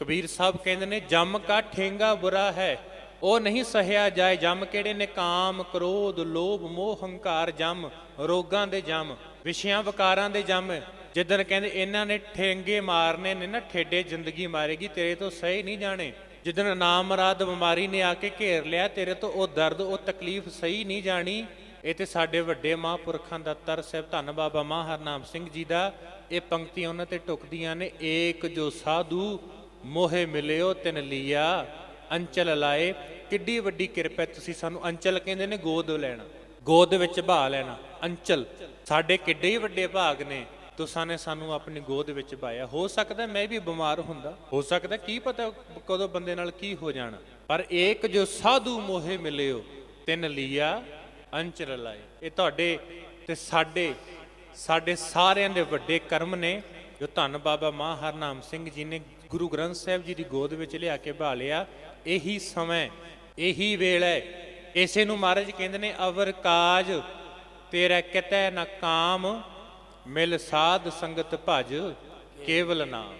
ਕਬੀਰ ਸਾਹਿਬ ਕਹਿੰਦੇ ਨੇ, ਜਮ ਕਾ ਠੇਂਗਾ ਬੁਰਾ ਹੈ, ਉਹ ਨਹੀਂ ਸਹਿਆ ਜਾਏ ਜਮ, ਕਿਹੜੇ ਨੇ ਕਾਮ, ਕ੍ਰੋਧ, ਲੋਭ, ਮੋਹ, ਹੰਕਾਰ, ਜਮ, ਰੋਗਾਂ ਦੇ ਜਮ, ਵਿਸ਼ਿਆਂ, ਵਿਕਾਰਾਂ ਦੇ ਜਮ, ਜਿੱਦਣ ਕਹਿੰਦੇ ਇਹਨਾਂ ਨੇ ਠੇਂਗੇ ਮਾਰਨੇ ਨੇ ਨਾ, ਠੇਡੇ ਜ਼ਿੰਦਗੀ ਮਾਰੇਗੀ, ਤੇਰੇ ਤੋਂ ਸਹੀ ਨਹੀਂ ਜਾਣੇ। ਜਿੱਦਣ ਨਾਮਰਾਦ ਬਿਮਾਰੀ ਨੇ ਆ ਕੇ ਘੇਰ ਲਿਆ, ਤੇਰੇ ਤੋਂ ਉਹ ਦਰਦ, ਉਹ ਤਕਲੀਫ ਸਹੀ ਨਹੀਂ ਜਾਣੀ। ਇਹ ਤੇ ਸਾਡੇ ਵੱਡੇ ਮਹਾਂਪੁਰਖਾਂ ਦਾ ਤਰਸ ਹੈ ਧੰਨ ਬਾਬਾ ਮਹਾਰਨਾਮ ਸਿੰਘ ਜੀ ਦਾ, ਇਹ ਪੰਕਤੀਆਂ ਉਹਨਾਂ ਤੇ ਟੁਕਦੀਆਂ ਨੇ, ਏਕ ਜੋ ਸਾਧੂ ਮੋਹੇ ਮਿਲਿਓ, ਤਿਨ ਲੀਆ, ਅੰਚਲ ਲਾਏ। ਕਿੱਡੀ ਵੱਡੀ ਕਿਰਪਾ ਤੁਸੀਂ ਸਾਨੂੰ ਅੰਚਲ ਕਹਿੰਦੇ ਨੇ, ਗੋਦ ਲੈਣਾ। ਗੋਦ ਵਿੱਚ ਭਾ ਲੈਣਾ, ਅੰਚਲ। ਸਾਡੇ ਕਿੱਡੇ ਹੀ ਵੱਡੇ ਭਾਗ ਨੇ, ਤੁਸਾਂ ਨੇ ਸਾਨੂੰ ਆਪਣੀ ਗੋਦ ਵਿੱਚ ਪਾਇਆ। ਹੋ ਸਕਦਾ ਮੈਂ ਵੀ ਬਿਮਾਰ ਹੁੰਦਾ। ਹੋ ਸਕਦਾ, ਕੀ ਪਤਾ ਕਦੋਂ ਬੰਦੇ ਨਾਲ ਕੀ ਹੋ ਜਾਣਾ। ਪਰ ਏਕ ਜੋ ਸਾਧੂ ਮੋਹੇ ਮਿਲਿਓ, ਤਿੰਨ ਲੀਆ, ਅੰਚਲ ਲਾਏ। ਇਹ ਤੁਹਾਡੇ ਤੇ ਸਾਡੇ ਸਾਡੇ ਸਾਰਿਆਂ ਦੇ ਵੱਡੇ ਕਰਮ ਨੇ, ਜੋ ਧੰਨ ਬਾਬਾ ਮਾਂ ਹਰਨਾਮ ਸਿੰਘ ਜੀ ਨੇ ਗੁਰੂ ਗ੍ਰੰਥ ਸਾਹਿਬ ਜੀ ਦੀ ਗੋਦ ਵਿੱਚ ਲਿਆ ਕੇ ਬਹਾ ਲਿਆ ਇਹੀ ਸਮਾਂ ਇਹੀ ਵੇਲਾ ਹੈ। ਇਸੇ ਨੂੰ ਮਹਾਰਾਜ ਕਹਿੰਦੇ ਨੇ, ਅਵਰ ਕਾਜ ਤੇਰਾ ਕਿਤੈ ਨਾ ਕਾਮ, ਮਿਲ ਸਾਧ ਸੰਗਤ ਭਜ ਕੇਵਲ ਨਾਮ